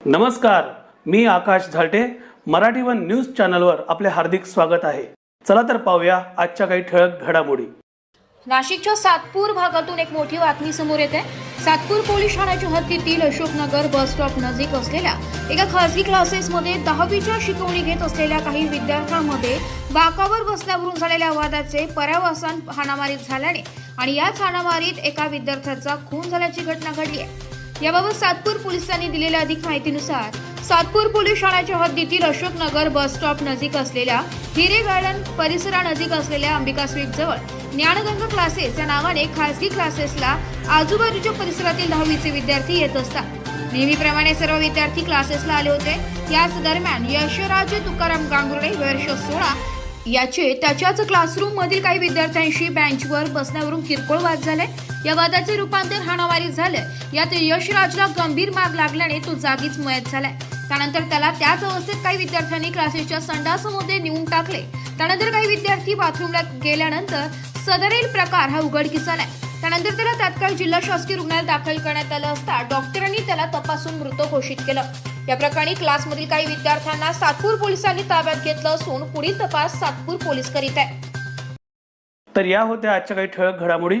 नमस्कार मी Akash झालटे. Marathi one news चॅनलवर आपले हार्दिक स्वागत आहे. चला तर पाहूया आजच्या काही ठळक घडामोडी. नाशिकच्या सातपूर भागातून एक मोठी बातमी समोर येते. सातपूर पोलीस ठाण्याच्या हद्दीतील अशोकनगर बस स्टॉप नजीक असलेल्या एका खासगी क्लासेसमध्ये दहावीच्या शिकवणी घेत असलेल्या काही विद्यार्थ्यांमध्ये बाकावर बसल्यावरून झालेल्या वादाचे परावासान हाणामारीत झाल्याने आणि याच हाणामारीत एका विद्यार्थ्याचा खून झाल्याची घटना घडली आहे. याबाबत सातपूर पोलिसांनी दिलेल्या अधिक माहितीनुसार सातपूर पोलीस ठाण्याच्या हद्दीतील अशोकनगर बस स्टॉप नजीक असलेल्या हिरे गार्डन परिसरानजीक असलेल्या अंबिका स्वीट जवळ ज्ञानगंगा क्लासेस या नावाने खासगी क्लासेसला आजूबाजूच्या परिसरातील दहावीचे विद्यार्थी येत असतात. नेहमीप्रमाणे सर्व विद्यार्थी क्लासेसला आले होते. याच दरम्यान यशराज तुकाराम गांगुर्डे वर्ष सोळा याचे त्याच्याच क्लासरूम मधील काही विद्यार्थ्यांशी बेंचवर बसण्यावरून किरकोळ वाद झाले. या वादाचे रूपांतर हाणामारीत झालं यात यशराजला गंभीर माग लागल्याने तो जागीच मयत झालाय. त्यानंतर त्याला त्याच अवस्थेत काही विद्यार्थ्यांनी क्लासेसच्या संडासमध्ये नेऊन टाकले. त्यानंतर काही विद्यार्थी बाथरूमला गेल्यानंतर सदरील प्रकार हा उघडकीस आलाय त्यानंतर त्याला तात्काळ जिल्हा शासकीय रुग्णालयात दाखल करण्यात आलं असता डॉक्टरांनी त्याला तपासून मृत घोषित केलं. या प्रकरणी क्लासमधील काही विद्यार्थ्यांना सातपूर पोलिसांनी ताब्यात घेतलं असून पुढील तपास सातपूर पोलीस करीत आहे तर या होत्या आजच्या काही ठळक घडामोडी.